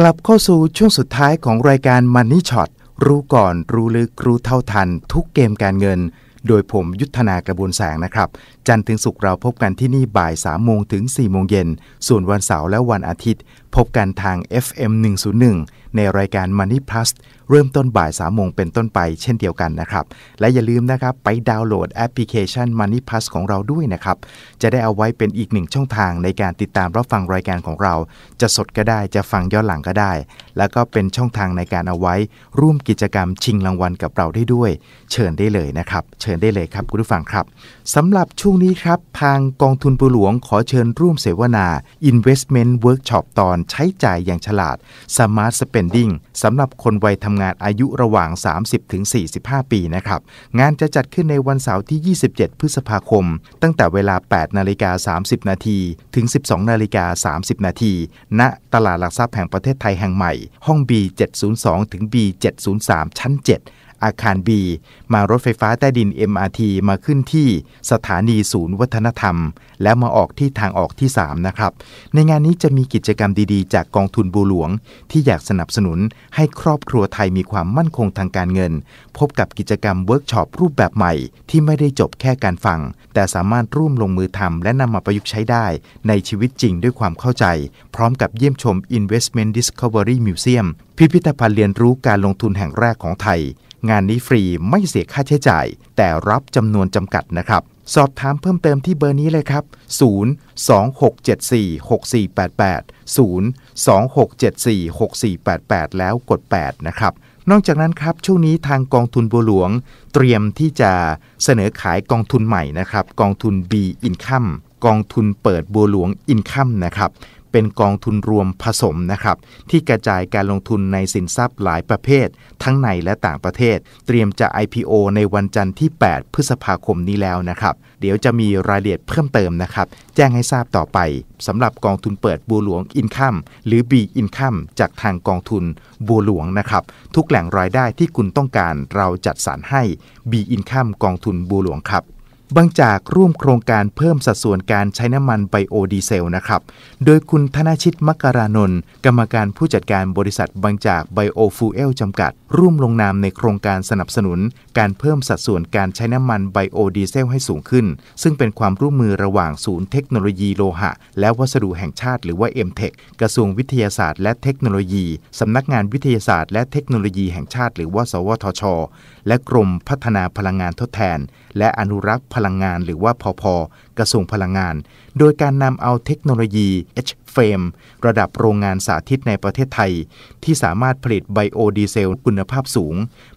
กลับเข้าสู่ช่วงสุดท้ายของรายการมันนี่ช็อตรู้ก่อนรู้ลึกรู้เท่าทัน ทุกเกมการเงิน โดยผมยุทธนากระบวนแสงนะครับ จันทร์ถึงศุกร์เราพบกันที่นี่บ่าย3โมงถึง4โมงเย็น ส่วนวันเสาร์และวันอาทิตย์ พบกันทาง FM 101 ในรายการ Money Plus เริ่มต้นบ่าย3โมงเป็นต้นไปเช่นเดียวกันนะครับ และอย่าลืมนะครับ ไปดาวน์โหลดแอปพลิเคชัน Money Plus ของเราด้วยนะครับ จะได้เอาไว้เป็นอีกหนึ่งช่องทางในการติดตามรับฟังรายการของเรา จะสดก็ได้จะฟังย้อนหลังก็ได้ แล้วก็เป็นช่องทางในการเอาไว้ ร่วมกิจกรรมชิงรางวัลกับเราได้ด้วย เชิญได้เลยนะครับ เชิญได้เลยครับคุณผู้ฟังครับสำหรับช่วงนี้ครับ ทางกองทุนปูหลวงขอเชิญร่วมเสวนา Investment Workshop ตอนใช้จ่ายอย่างฉลาด Smart Spending สำหรับคนวัยทำงานอายุระหว่าง 30-45 ปีนะครับ งานจะจัดขึ้นในวันเสาร์ที่ 27 พฤษภาคม ตั้งแต่เวลา 8 นาฬิกา 30 นาทีถึง 12 นาฬิกา 30 นาทีณตลาดหลักทรัพย์แห่งประเทศไทยแห่งใหม่ ห้อง B702 ถึง B703 ชั้น 7 อาคาร B มารถไฟฟ้าใต้ดิน MRT มาขึ้นที่สถานีศูนย์วัฒนธรรม แล้วมาออกที่ทางออกที่ 3 นะครับ ในงานนี้จะมีกิจกรรมดีๆ จากกองทุนบูหลวง ที่อยากสนับสนุนให้ครอบครัวไทยมีความมั่นคงทางการเงิน พบกับกิจกรรมเวิร์กช็อปรูปแบบใหม่ ที่ไม่ได้จบแค่การฟัง แต่สามารถร่วมลงมือทำและนำมาประยุกต์ใช้ได้ ในชีวิตจริงด้วยความเข้าใจ พร้อมกับเยี่ยมชม Investment Discovery Museum พิพิธภัณฑ์เรียนรู้การลงทุนแห่งแรกของไทย งานนี้ฟรีไม่เสียค่าใช้จ่าย แต่รับจำนวนจำกัดนะครับ สอบถามเพิ่มเติมที่เบอร์นี้เลยครับ 026746488 026746488 แล้วกด 8 นะครับนอกจากนั้นครับช่วงนี้ทางกองทุนบัวหลวง เตรียมที่จะเสนอขายกองทุนใหม่นะครับ กองทุน B Income กองทุนเปิดบัวหลวง Income นะครับ เป็นกองทุนรวมผสมนะครับ ที่กระจายการลงทุนในสินทรัพย์หลายประเภท ทั้งในและต่างประเทศ เตรียมจะ IPO ในวันจันทร์ที่ 8 พฤษภาคมนี้แล้วนะครับ เดี๋ยวจะมีรายละเอียดเพิ่มเติมนะครับ แจ้งให้ทราบต่อไปสำหรับกองทุนเปิดบัวหลวงอินคัมหรือ B Income จากทางกองทุนบัวหลวงนะครับ ทุกแหล่งรายได้ที่คุณต้องการเราจัดสรรให้ B Income กองทุนบัวหลวงครับ บางจากร่วมโครงการเพิ่มสัดส่วนการใช้น้ำมันไบโอดีเซลนะครับ โดยคุณธนชิตมกรานนท์กรรมการผู้จัดการบริษัทบางจากไบโอฟูเอลจำกัด ร่วมลงนามในโครงการสนับสนุน การเพิ่มสัดส่วนการใช้น้ำมันไบโอดีเซลให้สูงขึ้น ซึ่งเป็นความร่วมมือระหว่างศูนย์เทคโนโลยีโลหะ และวัสดุแห่งชาติหรือว่า m t e c h กระทรวงวิทยาศาสตร์และเทคโนโลยี สำนักงานวิทยาศาสตร์และเทคโนโลยีแห่งชาติ หรือว่า สวทช และกรมพัฒนาพลังงานทดแทน และอนุรักษ์พลังงาน หรือว่าพอพกระทรวงพลังงาน โดยการนำเอาเทคโนโลยี H ระดับโรงงานสาธิตในประเทศไทย ที่สามารถผลิตไบโอดีเซลคุณภาพสูง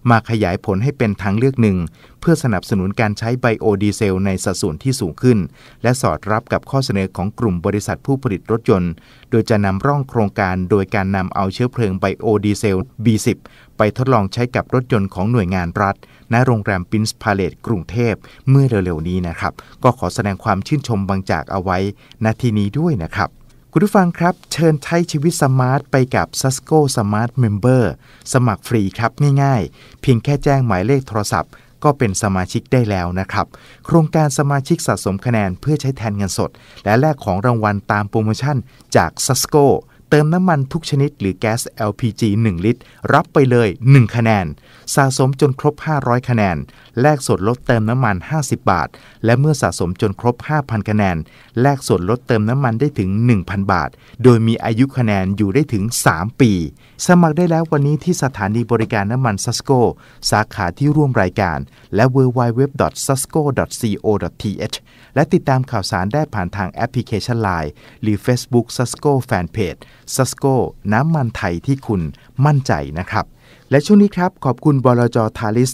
มาขยายผลให้เป็นทางเลือกหนึ่ง เพื่อสนับสนุนการใช้ไบโอดีเซลในสัดส่วนที่สูงขึ้น และสอดรับกับข้อเสนอของกลุ่มบริษัทผู้ผลิตรถยนต์ โดยจะนำร่องโครงการโดยการนำเอาเชื้อเพลิงไบโอดีเซล B10 ไปทดลองใช้กับรถยนต์ของหน่วยงานรัฐ ณ โรงแรมปินส์พาเลตกรุงเทพ เมื่อเร็วๆนี้นะครับ ก็ขอแสดงความชื่นชมบางจากเอาไว้ณที่นี้ด้วยนะครับ คุณผู้ฟังครับ เชิญใช้ชีวิตสมาร์ทไปกับ s a s c o Smart Member สมัครฟรีครับง่ายๆ เพียงแค่แจ้งหมายเลขโทรศัพท์ ก็เป็นสมาชิกได้แล้วนะครับ โครงการสมาชิกสะสมคะแนนเพื่อใช้แทนเงินสด และแลกของรางวัลตามโปรโมชั่นจาก s a s c o เติมน้ำมันทุกชนิดหรือแก๊ส LPG 1 ลิตร รับไปเลย 1 คะแนน สะสมจนครบ 500 คะแนนแลกส่วนลดเติมน้ำมัน 50 บาท และเมื่อสะสมจนครบ 5,000 คะแนน แลกส่วนลดเติมน้ำมันได้ถึง 1,000 บาท โดยมีอายุคะแนนอยู่ได้ถึง 3 ปี สมัครได้แล้ววันนี้ที่สถานีบริการน้ำมันซัสโกสาขาที่ร่วมรายการ และ www.sasco.co.th และติดตามข่าวสารได้ผ่านทางแอปพลิเคชัน Line หรือ Facebook Sasco Fanpage Sasco น้ำมันไทยที่คุณมั่นใจนะครับ และช่วงนี้ครับขอบคุณบลจทาริส 02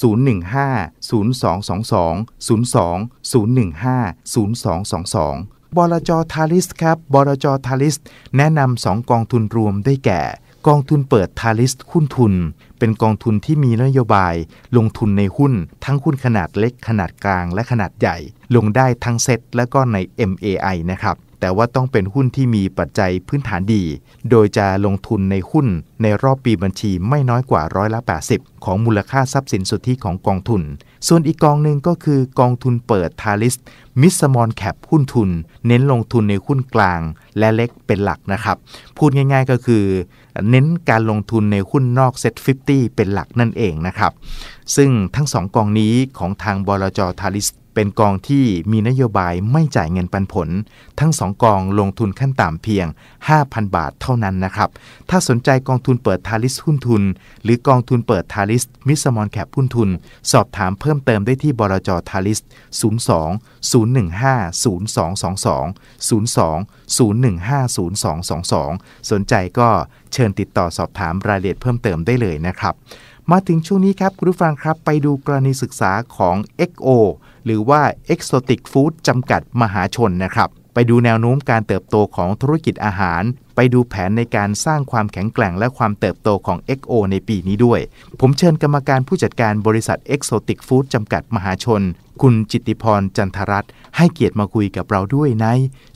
015 0222 02 015 0222บลจทาริสครับบลจทาริส แนะนำสองกองทุนรวมได้แก่ กองทุนเปิดทาริสหุ้นทุน เป็นกองทุนที่มีนโยบาย ลงทุนในหุ้น ทั้งหุ้นขนาดเล็กขนาดกลางและขนาดใหญ่ ลงได้ทั้งเซ็ตและก็ใน MAI นะครับ แต่ว่าต้องเป็นหุ้นที่มีปัจจัยพื้นฐานดี โดยจะลงทุนในหุ้นในรอบปีบัญชีไม่น้อยกว่าร้อยละ 80 ของมูลค่าทรัพย์สินสุทธิของกองทุน ส่วนอีกกองหนึ่งก็คือกองทุนเปิดทาริสมิสมอนแคปหุ้นทุน เน้นลงทุนในหุ้นกลางและเล็กเป็นหลักนะครับ พูดง่ายๆก็คือ เน้นการลงทุนในหุ้นนอกเซ็ต50 เป็นหลักนั่นเองนะครับ ซึ่งทั้งสองกองนี้ของทางบลจทาริสเป็นกองที่มีนโยบายไม่จ่ายเงินปันผล ทั้งสองกองลงทุนขั้นต่ำเพียง 5,000 บาทเท่านั้นนะครับ ถ้าสนใจกองทุนเปิดทาริสหุ้นทุน หรือกองทุนเปิดทาริสมิสมอนแคปหุ้นทุน สอบถามเพิ่มเติมได้ที่บลจทาริส 02 015 0222 02 015 0222 สนใจก็เชิญติดต่อสอบถามรายละเอียดเพิ่มเติมได้เลยนะครับ มาถึงช่วงนี้ครับ คุณผู้ฟังครับไปดูกรณีศึกษาของ XO หรือว่า Exotic Food จำกัดมหาชนนะครับ ไปดูแนวโน้มการเติบโตของธุรกิจอาหาร ไปดูแผนในการสร้างความแข็งแกร่งและความเติบโตของ XO ในปีนี้ด้วย ผมเชิญกรรมการผู้จัดการบริษัท Exotic Food จำกัดมหาชน คุณจิตติพรจันทรัตน์ให้เกียรติมาคุยกับเราด้วยใน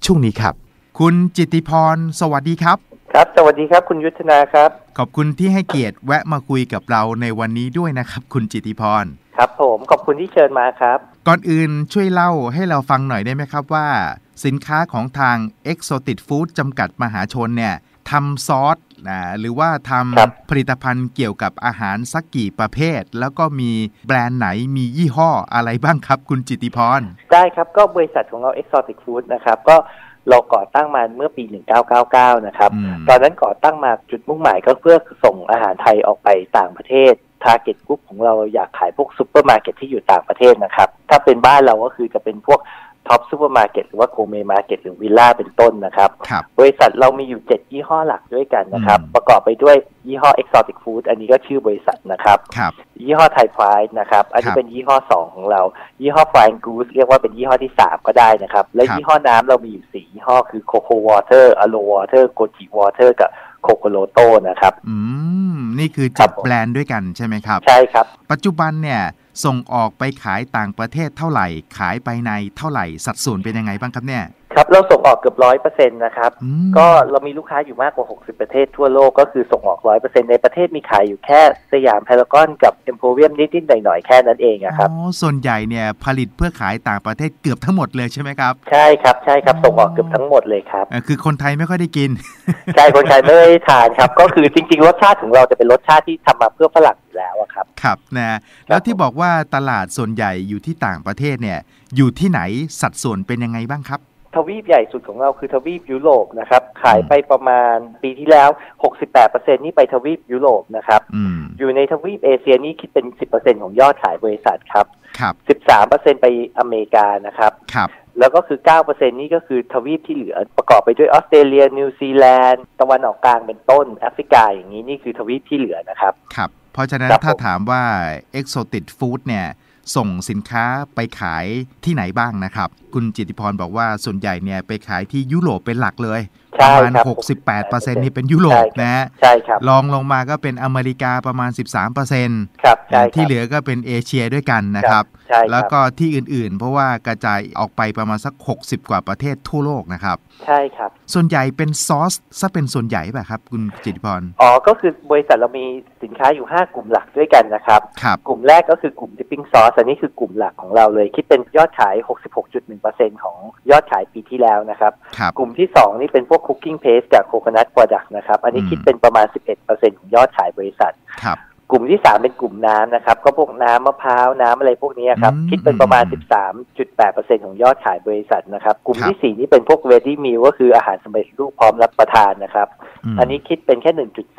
ช่วงนี้ครับ คุณจิตติพร สวัสดีครับ ครับ สวัสดีครับ คุณยุทธนาครับ ขอบคุณที่ให้เกียรติแวะมาคุยกับเราในวันนี้ด้วยนะครับ คุณจิตติพรครับผมขอบคุณที่เชิญมาครับ ก่อนอื่นช่วยเล่าให้เราฟังหน่อยได้ไหมครับว่า สินค้าของทาง Exotic Food จำกัดมหาชนเนี่ยทำซอสนะหรือว่าทครับำผลิตภัณฑ์เกี่ยวกับอาหารสักกี่ประเภท แล้วก็มีแบรนด์ไหนมียี่ห้ออะไรบ้างครับ คุณจิตติพร ได้ครับก็บริษัทของเรา Exotic Food นะครับก็เราก่อตั้งมาเมื่อปี 1999 นะครับอืมตอนนั้นก่อตั้งมาจุดมุ่งหมายก็เพื่อส่งอาหารไทยออกไปต่างประเทศทาร์เก็ตกลุ่มของเราอยากขายพวกซูเปอร์มาร์เก็ตที่อยู่ต่างประเทศนะครับ ถ้าเป็นบ้านเราก็คือจะเป็นพวก ท็อปซูเปอร์มาร์เก็ตหรือว่าโกเมมาร์เก็ตหรือวิลล่าเป็นต้นนะครับครับบริษัทเรามีอยู่ 7 ยี่ห้อหลักด้วยกันนะครับอืมประกอบไปด้วยยี่ห้อ Exotic Food อันนี้ก็ชื่อบริษัทนะครับครับยี่ห้อไทยพรายนะครับ อันครันี้บเป็นยี่ห้อสองของเรา ยี่ห้อ Flying Goose เรียกว่าเป็นยี่ห้อที่สามก็ได้นะครับ และครับยี่ห้อน้ำเรามีอยู่สี่ยี่ห้อคือ Coco Water Alo Water Goji Water กับ Coco Loto นะครับ อืม นี่คือครัจับบผมแบรนด์ด้วยกันใช่ไหมครับ ใช่ครับ ปัจจุบันเนี่ย ส่งออกไปขายต่างประเทศเท่าไหร่ ขายไปในเท่าไหร่ สัดส่วนเป็นยังไงบ้างครับเนี่ย ครับเราส่งออกเกือบร้อยเปอร์เซ็นต์นะครับอืมก็เรามีลูกค้าอยู่มากกว่า60ประเทศทั่วโลกก็คือส่งออกร้อยเปอร์เซ็นต์ในประเทศมีขายอยู่แค่สยามพารากอนกับเอ็มโพเรียมนิดๆหน่อยๆแค่นั้นเองอะครับอ๋อส่วนใหญ่เนี่ยผลิตเพื่อขายต่างประเทศเกือบทั้งหมดเลยใช่ไหมครับ ใช่ครับใช่ครับส่งออกเกือบทั้งหมดเลยครับเอ่อคือคนไทยไม่ค่อยได้กินใช่คนไทยไม่ได้ทานครับ ก็คือจริง ๆ รสชาติของเราจะเป็นรสชาติที่ทำมาเพื่อฝรั่งอยู่แล้วอะครับครับนะแล้วที่บอกว่าตลาดส่วนใหญ่อยู่ที่ต่างประเทศเนี่ยอยู่ที่ไหนสัดส่วนเป็นยังไงบ้างครับ ทวีปใหญ่สุดของเราคือทวีปยุโรปนะครับ ขายไปประมาณปีที่แล้ว 68%นี่ไปทวีปยุโรปนะครับอืมอยู่ในทวีปเอเชียนี่คิดเป็น 10%ของยอดขายบริษัทครับครับ13%ไปอเมริกานะครับครับแล้วก็คือ 9%นี่ก็คือทวีปที่เหลือประกอบไปด้วยออสเตรเลีย นิวซีแลนด์ ตะวันออกกลางเป็นต้น แอฟริกาอย่างนี้นี่คือทวีปที่เหลือนะครับ ครับ เพราะฉะนั้นครับถ้าผมถามว่า Exotic Food เนี่ยส่งสินค้าไปขายที่ไหนบ้างนะครับ คุณจิตติพรบอกว่าส่วนใหญ่เนี่ยไปขายที่ยุโรปเป็นหลักเลยปใช่ระมาณครับ68%นี่เป็นยุโรปใช่ครับนะฮะใช่ครับลองลงมาก็เป็นอเมริกาประมาณ 13%ครับใช่ครับที่เหลือก็เป็นเอเชียด้วยกันนะครับใช่ครับ แล้วก็ที่อื่นๆ เพราะว่ากระจายออกไปประมาณสัก 60 กว่าประเทศทั่วโลกนะครับ ใช่ครับ ส่วนใหญ่เป็นซอสซะเป็นส่วนใหญ่ป่ะครับ คุณจิตติพรอ๋อก็คือบริษัทเรามีสินค้าอยู่ 5 กลุ่มหลักด้วยกันนะครับครับกลุ่มแรกก็คือกลุ่ม dipping sauce อันนี้คือกลุ่มหลักของเราเลยคิดเป็นยอดขาย 66.1%ของยอดขายปีที่แล้วนะครับครับกลุ่มที่ 2 นี่เป็นพวก cooking paste กับ coconut product นะครับ อันนี้อืมคิดเป็นประมาณ 11%ของยอดขายบริษัทครับกลุ่มที่3เป็นกลุ่มน้ำนะครับ ก็พวกน้ำมะพร้าวน้ำอะไรพวกนี้ครับอืมคิดเป็นประมาณอืม13.8%ของยอดขายบริษัทนะครับ กลุ่มครับที่4นี่เป็นพวก ready meal ก็คืออาหารสำเร็จรูปพร้อมรับประทานนะครับมอันนี้คิดเป็นแค่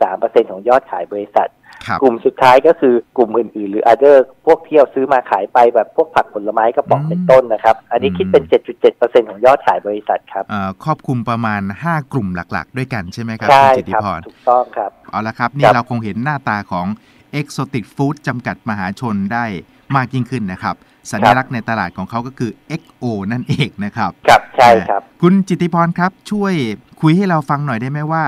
1.3%ของยอดขายบริษัทครับ กลุ่มสุดท้ายก็คือกลุ่มอื่นๆ หรือ other พวกเที่ยวซื้อมาขายไปแบบพวกผักผลไม้กระป๋องอืมเป็นต้นนะครับ อันนี้คิดเป็น 7.7%ของยอดขายบริษัทครับเอ่อครอบคลุมประมาณ 5 กลุ่มหลักๆ ด้วยกันใช่ไหมครับใช่คุณจิตติครับพรถูกต้องครับ เอาละครับคนี่รับเราคงเห็นหน้าตาของ Exotic Food จำกัดมหาชนได้มากยิ่งขึ้นนะครับ สัญลักษณ์ในตลาดของเขาก็คือ XO นั่นเองนะครับ ครับ ใช่ครับ คุณจิตติพรครับ ช่วยคุยให้เราฟังหน่อยได้ไหมว่า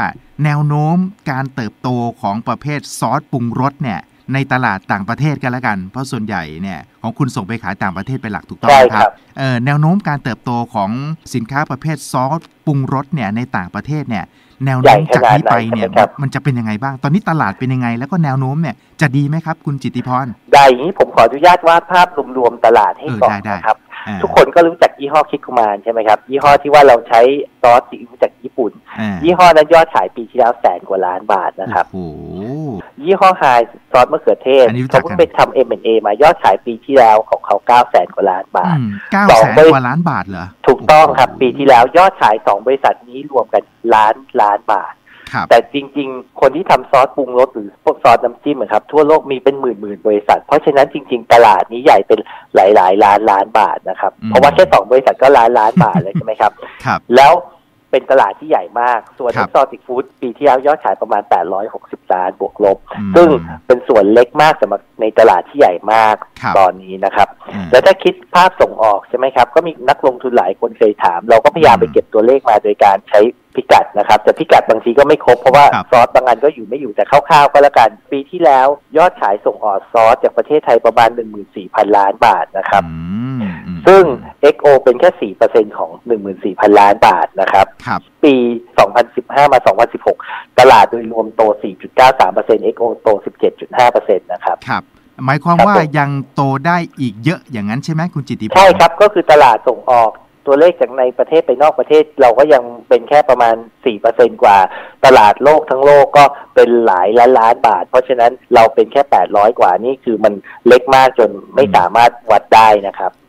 แนวโน้มการเติบโตของประเภทซอสปรุงรสเนี่ยในตลาดต่างประเทศกันแล้วกัน เพราะส่วนใหญ่เนี่ยของคุณส่งไปขายต่างประเทศเป็นหลักถูกต้องใช่ไหมคครัรับบเอ่อแนวโน้มการเติบโตของสินค้าประเภทซอสปรุงรสเนี่ยในต่างประเทศเนี่ยแนวโน้มจากนี้ไปเนี่ยใหญ่ขนาดไหนครับมันจะเป็นยังไงบ้าง ตอนนี้ตลาดเป็นยังไง แล้วก็แนวโน้มเนี่ยจะดีไหมครับ คุณจิตติพรได้อย่างนี้ผมขออนุญาตวาดภาพรวมๆตลาดให้เออก่อนได้ได้นะครับอ่า ทุกคนก็รู้จักยี่ห้อคิดคุมานใช่ไหมครับ ยี่ห้อที่ว่าเราใช้ซอสซีอิ๊วจากญี่ปุ่นอ่ายี่ห้อนั้นยอดขายปีที่แล้วแสนกว่าล้านบาทนะครับโอ้โหยี่ห้อไฮซอสมะเขือเทศอันนี้รู้จัเขากกันเพิ่งไปทำ M&A มายอดขายปีที่แล้วของเขาเก้าแสนกว่าล้านบาทเก้าสองแสนบริกว่าล้านบาทเหรอถูกต้องครับโโหปีที่แล้วยอดขายสองบริษัทนี้รวมกันล้านล้านบาทครับ แต่จริง ๆ คนที่ทำซอสปรุงรสหรือพวกซอสน้ำจิ้มอะครับทั่วโลกมีเป็นหมื่นหมื่นๆบริษัท เพราะฉะนั้นจริง ๆ ตลาดนี้ใหญ่เป็นหลายๆล้านล้านบาทนะครับอืมเพราะว่าแค่สองบริษัทก็ล้านล้านบาทเลยใช่ไหมครับครับแล้ว เป็นตลาดที่ใหญ่มาก ส่วนครัเอ็บกซอติกฟู้ดปีที่แล้วยอดขายประมาณ 860 ล้านบวกลบอืมซึ่งเป็นส่วนเล็กมากสำหรับในตลาดที่ใหญ่มากครับตอนนี้นะครับอืมแล้วถ้าคิดภาพส่งออกใช่ไหมครับ ก็มีนักลงทุนหลายคนเคยถาม เราก็พยายามอืมไปเก็บตัวเลขมาโดยการใช้พิกัดนะครับ แต่พิกัดบางทีก็ไม่ครบเพราะว่าครับซอสบางอันก็อยู่ไม่อยู่แต่คร่าวๆก็แล้วกัน ปีที่แล้วยอดขายส่งออกซอสจากประเทศไทยประมาณ 14,000 ล้านบาทนะครับอืมอืม ซึ่ง XO เป็นแค่ 4%ของ 14,000 ล้านบาทนะครับครับปี 2015 มา 2016 ตลาดโดยรวมโต 4.93% XO โต 17.5%นะครับครับหมายความครับว่าผมยังโตได้อีกเยอะอย่างนั้นใช่ไหมคุณจิตติพรใช่ครับ ก็คือตลาดส่งออกตัวเลขจากในประเทศไปนอกประเทศเราก็ยังเป็นแค่ประมาณ 4%กว่า ตลาดโลกทั้งโลกก็เป็นหลายล้านล้านบาท เพราะฉะนั้นเราเป็นแค่ 800 กว่านี่คือมันเล็กมากจนไม่สามารถวัดได้นะครับครับ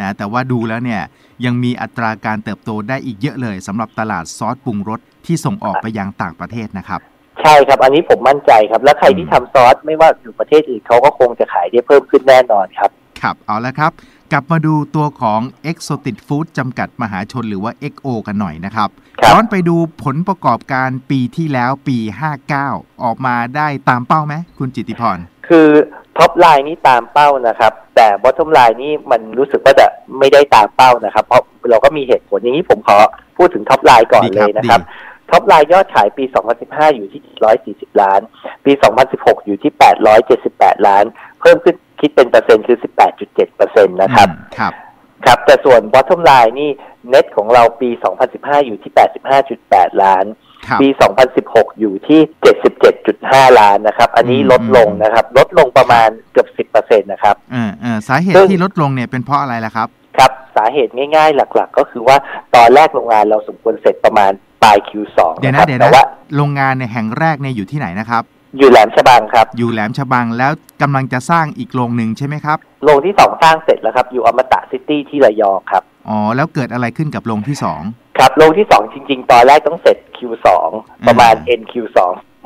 นะแต่ว่าดูแล้วเนี่ยยังมีอัตราการเติบโตได้อีกเยอะเลยสำหรับตลาดซอสปรุงรสที่ส่งออกไปยังต่างประเทศนะครับ ใช่ครับ อันนี้ผมมั่นใจครับ แล้วใครที่ทำซอสไม่ว่าอยู่ประเทศอื่นเขาก็คงจะขายได้เพิ่มขึ้นแน่นอนครับ ครับเอาละครับ กลับมาดูตัวของ Exotic Food จำกัดมหาชนหรือว่า XO กันหน่อยนะครับครับย้อนไปดูผลประกอบการปีที่แล้วปี 59 ออกมาได้ตามเป้าไหมคุณจิตติพรคือ ท็อปไลน์นี่ตามเป้านะครับ แต่บอททอมไลน์นี่มันรู้สึกว่าจะไม่ได้ตามเป้านะครับ เพราะเราก็มีเหตุผลอย่างนี้ผมขอพูดถึงท็อปไลน์ก่อนดีเลครับยนะครับดีท็อปไลน์ยอดขายปี 2015 อยู่ที่140 ล้าน ปี 2016 อยู่ที่ 878 ล้าน เพิ่มขึ้นคิดเป็นเปอร์เซ็นต์คือ 18.7เปอร์เซ็นต์นะครับอืมครับ ครับ แต่ส่วน bottom line นี่ net ของเราปี 2015 อยู่ที่ 85.8 ล้านครับ ปี 2016 อยู่ที่ 77.5 ล้านนะครับ อันนี้อืมลดลงนะครับ ลดลงประมาณเกือบ10%นะครับเออเออสาเหตุซึ่งที่ลดลงเนี่ยเป็นเพราะอะไรล่ะครับ ครับ สาเหตุง่ายๆ หลัก ๆ ก็คือว่าตอนแรกโรงงานเราสมควรเสร็จประมาณปลาย Q2 เดี๋ยวนะคนะรับเดี๋ยวแต่นะว่าโรงงานในยแห่งแรกเนี่ยอยู่ที่ไหนนะครับอยู่แหลมฉบังครับ อยู่แหลมฉบังแล้วกำลังจะสร้างอีกโรงหนึ่งใช่ไหมครับ โรงที่2สร้างเสร็จแล้วครับ อยู่อมตะซิตี้ที่ระยองครับ อ๋อ แล้วเกิดอะไรขึ้นกับโรงที่สอง ครับโรงที่2จริง ๆ ตอนแรกต้องเสร็จ Q2 ประมาณอืม NQ2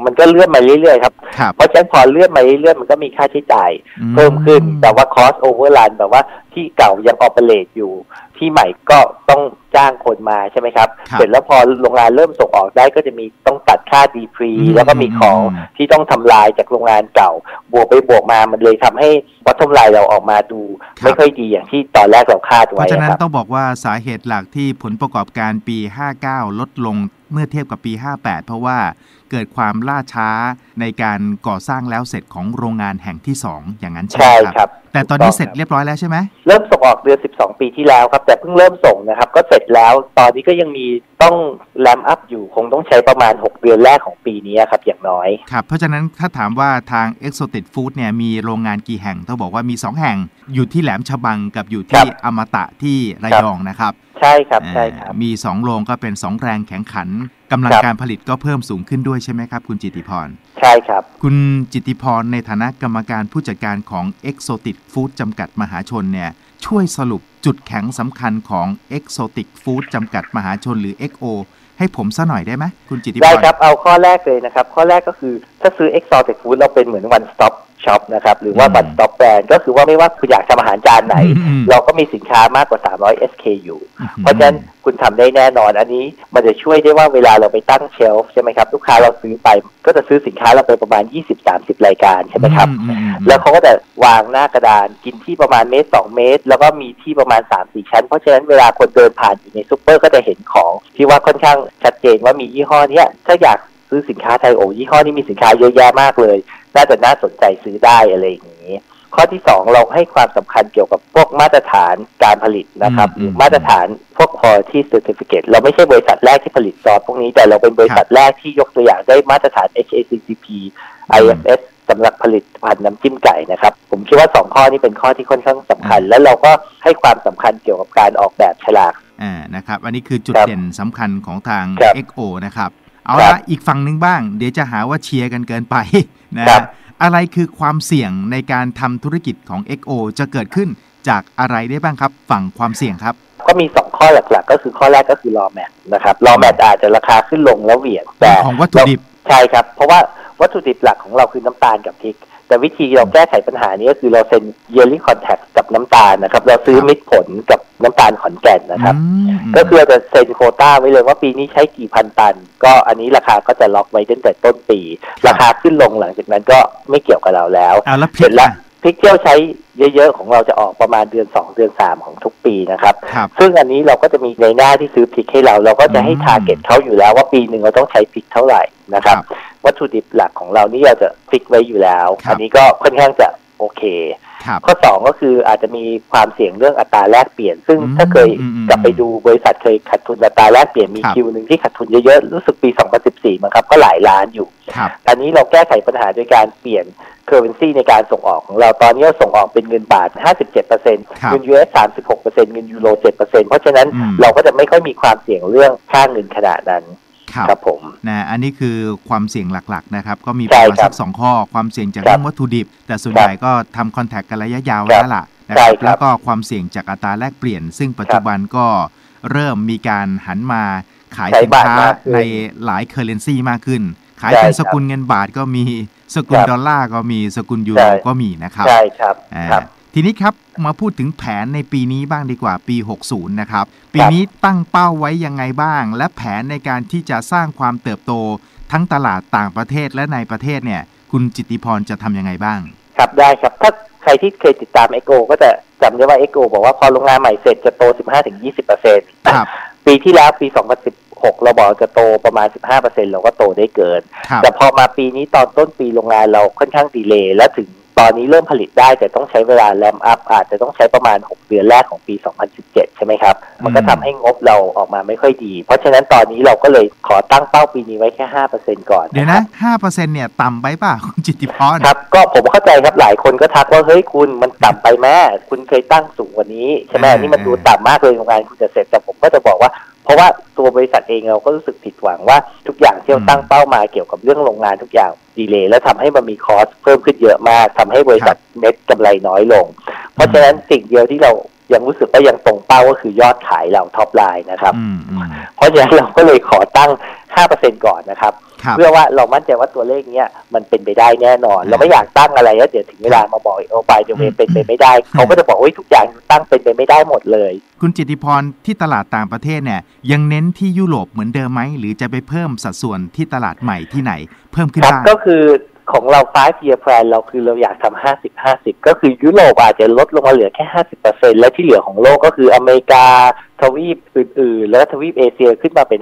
มันก็เลื่อนมาเรื่อยๆครับ ครับ เพราะฉะนั้นพอเลื่อนมาเรื่อยๆมันก็มีค่าใช้จ่ายเพิ่มขึ้นแต่ว่า cost overrun แบบว่าที่เก่ายัง operate อยู่ ที่ใหม่ก็ต้องจ้างคนมาใช่ไหมครับ ครับ เสร็จแล้วพอโรงงานเริ่มส่งออกได้ก็จะมีต้องตัดค่าดีฟรีอืมแล้วก็มีของอืมที่ต้องทำลายจากโรงงานเก่า บวกไปบวกมามันเลยทำให้ bottom line เราออกมาดูไม่ค่อยดีอย่างที่ตอนแรกเราคาดเพไว้ราะฉะนั้นครับต้องบอกว่าสาเหตุหลักที่ผลประกอบการปี 59 ลดลงเมื่อเทียบกับปี 58 เพราะว่า เกิดความล่าช้าในการก่อสร้างแล้วเสร็จของโรงงานแห่งที่ 2 อย่างนั้นใช่ไหมใช่ครับครับ แต่ตอนนี้เสร็จเรียบร้อยแล้วใช่ไหมเริ่มส่งออกเดือน 12 ปีที่แล้วครับ แต่เพิ่งเริ่มส่งนะครับ ก็เสร็จแล้วตอนนี้ก็ยังมีต้องแรมอัพอยู่คงต้องใช้ประมาณ 6 เดือนแรกของปีนี้ครับอย่างน้อยครับเพราะฉะนั้นถ้าถามว่าทาง Exotic Food เนี่ยมีโรงงานกี่แห่งต้องบอกว่ามี 2 แห่ง อยู่ที่แหลมฉบังกับอยู่ที่ครับอมตะที่ระยองนะครับ ใช่ครับใช่ครับเอ่อมี 2 โรงก็เป็น 2 แรงแข่งขัน กำลังครับการผลิตก็เพิ่มสูงขึ้นด้วยใช่ไหมครับ คุณจิตติพร ใช่ครับ คุณจิตติพรในฐานะกรรมการผู้จัดการของ Exotic Food จำกัดมหาชนเนี่ยช่วยสรุปจุดแข็งสำคัญของ Exotic Food จำกัดมหาชนหรือ XO ให้ผมซะหน่อยได้ไหมคุณจิตติพร ได้ครับ เอาข้อแรกเลยนะครับ ข้อแรกก็คือถ้าซื้อ Exotic Food เราเป็นเหมือน one stop shop นะครับหรือว่าอืม one stop brand ก็คือว่าไม่ว่าคุณอยากทำอาหารจานไหนอืมเราก็มีสินค้ามากกว่า 300 SKU อื้อหือเพราะฉะนั้นคุณทำได้แน่นอนอันนี้มันจะช่วยได้ว่าเวลาเราไปตั้งเชลฟ์ใช่ไหมครับ ลูกค้าเราซื้อไป ก็จะซื้อสินค้าเราไปประมาณ 20-30 รายการใช่ไหมครับอืมอืมอืมแล้วเขาก็จะวางหน้ากระดานกินที่ประมาณเมตรสองเมตร แล้วก็มีที่ประมาณ3าสี่ชั้น เพราะฉะนั้นเวลาคนเดินผ่านอยู่ในซูเปอร์ก็จะเห็นของที่ว่าค่อนข้างชัดเจนว่ามียี่ห้อเนี้ยถ้าอยากซื้อสินค้าไทยโอ้ยี่ห้อนี้มีสินค้าเยอะแยะมากเลยน่าจะน่าสนใจซื้อได้อะไรอย่างนี้ ข้อที่สองเราให้ความสำคัญเกี่ยวกับพวกมาตรฐานการผลิตนะครับ อืม มาตรฐานพวก quality certificate เราไม่ใช่บริษัทแรกที่ผลิตซอสพวกนี้แต่เราเป็นบริษัทแรกที่ยกตัวอย่างได้มาตรฐาน HACCP IFS สำหรับผลิตภัณฑ์น้ำจิ้มไก่นะครับ ผมคิดว่าสองข้อนี้เป็นข้อที่ค่อนข้างสำคัญ แล้วเราก็ให้ความสำคัญเกี่ยวกับการออกแบบฉลาก อ่านะครับ อันนี้คือจุดครับเด่นสำคัญของทาง ครับ XO นะครับ เอาครัละบ อีกฝั่งหนึ่งบ้าง เดี๋ยวจะหาว่าเชียร์กันเกินไป นะครัฮะบอะไรคือความเสี่ยงในการทำธุรกิจของ XO จะเกิดขึ้นจากอะไรได้บ้างครับ ฝั่งความเสี่ยงครับ ก็มีสองข้อหลักๆ ก็คือข้อแรกก็คือรอแมทนะครับรอแมทอาจจะราคาขึ้นลงแล้วเหวี่ยงแต่ของวัตถุดิบใช่ครับ เพราะว่าวัตถุดิบหลักของเราคือน้ำตาลกับพริก แต่วิธีเราแก้ไขปัญหานี้ก็คือเราเซ็น yearly contract กับน้ำตาลนะครับ เราซื้อครับมิตรผลกับน้ำตาลขอนแก่นนะครับอืมก็คือเราจะเซ็นโควต้าไว้เลยว่าปีนี้ใช้กี่พันตัน ก็อันนี้ราคาก็จะล็อกไว้ตั้งแต่ต้นปี ราคาขึ้นลงหลังจากนั้นก็ไม่เกี่ยวกับเราแล้วเอาแล้วพเสริร็กจแล้วล่ะพริกเที่ยวใช้เยอะๆ ของเราจะออกประมาณเดือน 2 เดือน 3 ของทุกปีนะครับครับซึ่งอันนี้เราก็จะมีในหน้าที่ซื้อพริกให้เรา เราก็จะให้อืมทาร์เก็ตเขาอยู่แล้วว่าปีหนึ่งเราต้องใช้พริกเท่าไหร่นะครับ วัตถุดิบหลักของเรานี่เราจะฟิกไว้อยู่แล้วครับอันนี้ก็ค่อนข้างจะโอเคครับข้อสองก็คืออาจจะมีความเสี่ยงเรื่องอัตราแลกเปลี่ยน ซึ่งอืมถ้าเคยอืมอืมกลับไปดูบริษัทเคยขาดทุนอัตราแลกเปลี่ยนมีครับคิวหนึ่งที่ขาดทุนเยอะๆ รู้สึกปี 2014มั้งครับ ก็หลายล้านอยู่ครับอันนี้เราแก้ไขปัญหาโดยการเปลี่ยน currency ในการส่งออกของเราตอนนี้เราส่งออกเป็นเงินบาท 57%ครับเงิน US 36%เงินยูโร 7%เพราะฉะนั้นอืมเราก็จะไม่ค่อยมีความเสี่ยงเรื่องค่าเงินขนาดนั้น ครับครับผมนะอันนี้คือความเสี่ยงหลักๆนะครับก็มีปใช่ระมาณครัสับกสองข้อความเสี่ยงจากครับเรื่องวัตถุดิบ แต่ส่วนครับใหญ่ก็ทำคอนแทคกันระยะยาวครับแล้วล่ะนะใช่ครับครับแล้วก็ความเสี่ยงจากอัตราแลกเปลี่ยน ซึ่งปัจจุบันก็เริ่มมีการหันมาขายใช้สินบาทค้ามากขึ้นในหลายเคอร์เรนซีมากขึ้น ขายใช่เป็นครับสกุลเงินบาทก็มีสกุลครับดอลลาร์ก็มีสกุลยูใช่โรก็มีนะครับใช่ครับอ่าครับ ทีนี้ครับมาพูดถึงแผนในปีนี้บ้างดีกว่าปี 60 นะครับ ปีนี้ตั้งเป้าไว้ยังไงบ้าง และแผนในการที่จะสร้างความเติบโต ทั้งตลาดต่างประเทศและในประเทศเนี่ย คุณจิตติพรจะทำยังไงบ้าง ครับได้ครับ ถ้าใครที่เคยติดตามเอโกก็จะจำได้ว่าเอโกบอกว่าพอโรงงานใหม่เสร็จจะโต 15-20เปอร์เซ็นต์ครับปีที่แล้วปี 2016เราบอกจะโตประมาณ 15เปอร์เซ็นต์เราก็โตได้เกินครับแต่พอมาปีนี้ตอนต้นปีโรงงานเราค่อนข้างดีเลย์และถึง ตอนนี้เริ่มผลิตได้แต่ต้องใช้เวลาแรมอัพอาจจะต้องใช้ประมาณ 6 เดือนแรกของปี 2017 ใช่ไหมครับ มันก็ทำให้งบเราออกมาไม่ค่อยดี เพราะฉะนั้นตอนนี้เราก็เลยขอตั้งเป้าปีนี้ไว้แค่ 5%ก่อน เดี๋ยวนะ5%เนี่ยต่ำไปป่ะคุณจิตติพรครับ ก็ผมเข้าใจครับหลายคนก็ทักว่า เฮ้ยคุณมันต่ำไปแม่คุณเคยตั้งสูงกว่านี้ใช่ไหมเออนี่มันดูต่ำมากเลยโรงงานคุณจะเสร็จแต่ผมก็จะบอกว่าเพราะว่าตัวบริษัทเองเราก็รู้สึกผิดหวังว่าทุกอย่างที่เราตั้งเป้ามาเกี่ยวกับเรื่องโรงงานทุกอย่าง ดีเลยและทำให้มันมีคอสเพิ่มขึ้นเยอะมากทำให้บริษัทเน็ตกำไรน้อยลง เพราะฉะนั้นสิ่งเดียวที่เรา ยังรู้สึกว่ายังตรงเป้าก็คือยอดขายเราท็อปไลน์นะครับอืมอืมเพราะฉะนั้นเราก็เลยขอตั้ง 5%ก่อนนะครับครับ เพื่อว่าเรามั่นใจว่าตัวเลขเนี้ยมันเป็นไปได้แน่นอน เราไม่อยากตั้งอะไรแล้วเดี๋ยวถึงเวลามาบอกโอ้บายเดเวเป็นไปไม่ได้ เขาก็จะบอกโอ้ยทุกอย่างตั้งเป็นไปไม่ได้หมดเลย คุณจิตติพรที่ตลาดต่างประเทศเนี่ยยังเน้นที่ยุโรปเหมือนเดิมไหมหรือจะไปเพิ่มสัดส่วนที่ตลาดใหม่ที่ไหน เพิ่มขึ้นครับบ้างก็คือ ของเรา 5 year plan เราคือเราอยากทำ50 50 ก็คือยุโรปอาจจะลดลงมาเหลือแค่ 50%และที่เหลือของโลกก็คืออเมริกาทวีปอื่นๆ แล้วก็ทวีปเอเชียขึ้นมาเป็น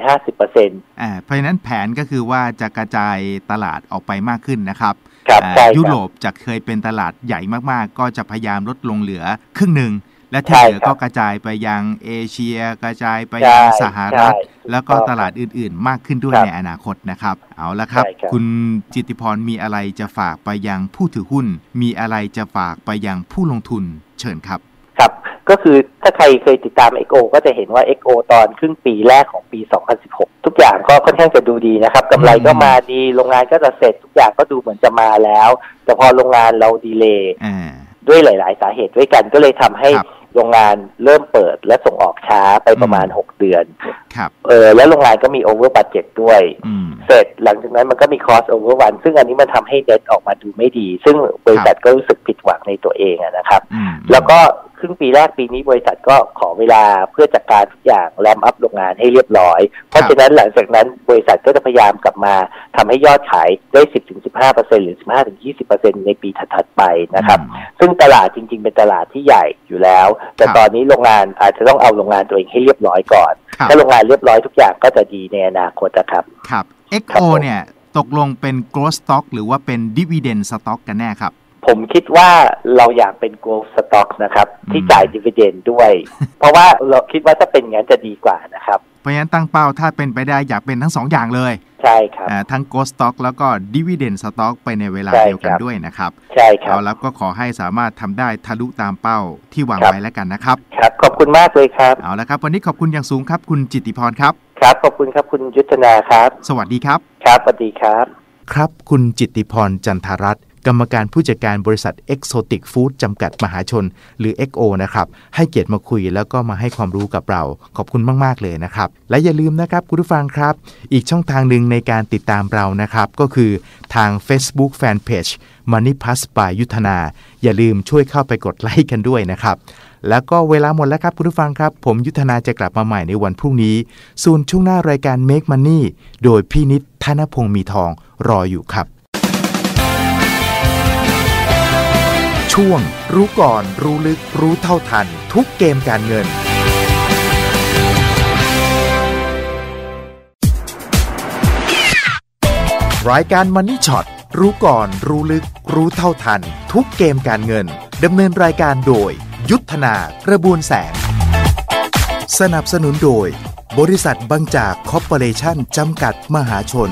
50%อ่าเพราะฉะนั้นแผนก็คือว่าจะกระจายตลาดออกไปมากขึ้นนะครับครับอ่าใช่ครับยุโรปจะเคยเป็นตลาดใหญ่มากๆ ก็จะพยายามลดลงเหลือครึ่งหนึ่ง และที่ใช่เหลือครับก็กระจายไปยังเอเชีย กระจายไปยังใช่สหรัฐใช่แล้วก็ถูกต้องตลาดอื่นๆ มากขึ้นด้วยครับในอนาคตนะครับ เอาละครับใช่ครับคุณจิตติพรมีอะไรจะฝากไปยังผู้ถือหุ้น มีอะไรจะฝากไปยังผู้ลงทุนเชิญครับครับก็คือถ้าใครเคยติดตาม XO ก็จะเห็นว่า XO ตอนครึ่งปีแรกของปี 2016 ทุกอย่างก็ค่อนข้างจะดูดีนะครับกำไรก็มาดีโรงงานก็จะเสร็จทุกอย่างก็ดูเหมือนจะมาแล้ว แต่พอโรงงานเราดีเลย์อ่าด้วยหลาย ๆ สาเหตุด้วยกันก็เลยทำให้ครับ โรงงานเริ่มเปิดและส่งออกช้าไปประมาณ6เดือน ครับ เออแล้วโรงงานก็มีโอเวอร์บัตเจ็ตด้วยอืมเสร็จหลังจากนั้นมันก็มีคอสโอเวอร์วัน ซึ่งอันนี้มันทำให้เน็ตออกมาดูไม่ดี ซึ่งบริษัทก็รู้สึกผิดหวังในตัวเองอะนะครับอืมแล้วก็ครึ่งปีแรกปีนี้บริษัทก็ขอเวลาเพื่อจัดการทุกอย่างแรมอัพโรงงานให้เรียบร้อย เพราะฉะนั้นหลังจากนั้นบริษัทก็จะพยายามกลับมาทำให้ยอดขายได้ 10-15%หรือ 15-20%ในปีถัดๆไปนะครับอืมซึ่งตลาดจริง ๆ เป็นตลาดที่ใหญ่อยู่แล้ว แต่ครับตอนนี้โรงงานอาจจะต้องเอาโรงงานตัวเองให้เรียบร้อยก่อนครับถ้าโรงงานเรียบร้อยทุกอย่างก็จะดีในอนาคตนะครับ ครับครั XO บผมเนี่ยตกลงเป็น growth stock หรือว่าเป็น dividend stock กันแน่ครับ ผมคิดว่าเราอยากเป็น growth stock นะครับ ที่จ่าย dividend ด้วย เพราะว่าเราคิดว่าถ้าเป็นอย่างนั้นจะดีกว่านะครับ เพราะฉะนั้นตั้งเป้าถ้าเป็นไปได้อยากเป็นทั้งสองอย่างเลย ใช่ครับอ่าทั้ง growth stock แล้วก็ dividend stock ไปในเวลาใช่เดียวกันครับด้วยนะครับ ใช่ครัเอาบแล้วก็ขอให้สามารถทำได้ทะลุตามเป้าที่วางครับไว้แล้วกันนะครับครับ ขอบคุณมากเลยครับเอาละครับ วันนี้ขอบคุณอย่างสูงครับ คุณจิตติพรครับครับขอบคุณครับคุณยุทธนาครับ สวัสดีครับ ครับสวัสดีครับ ครับคุณจิตติพรจันทรัตน์ กรรมการผู้จัดการบริษัท Exotic Food จำกัดมหาชน หรือ XO นะครับให้เกียรติมาคุยแล้วก็มาให้ความรู้กับเรา ขอบคุณมาก ๆ เลยนะครับ และอย่าลืมนะครับคุณผู้ฟังครับ อีกช่องทางหนึ่งในการติดตามเรานะครับก็คือทาง Facebook Fanpage Money Plus by ยุทธนา อย่าลืมช่วยเข้าไปกดไลค์กันด้วยนะครับ แล้วก็เวลาหมดแล้วครับคุณผู้ฟังครับ ผมยุทธนาจะกลับมาใหม่ในวันพรุ่งนี้ ส่วนช่วงหน้ารายการ Make Money โดยพี่นิดธนพงศ์มีทองรออยู่ครับ ช่วง รู้ก่อน รู้ลึก รู้เท่าทัน ทุกเกมการเงิน รายการ Money Shot รู้ก่อน รู้ลึก รู้เท่าทัน ทุกเกมการเงินดำเนินรายการโดย ยุทธนากระบวนแสง สนับสนุนโดย บริษัทบางจากคอร์ปอเรชั่นจำกัดมหาชน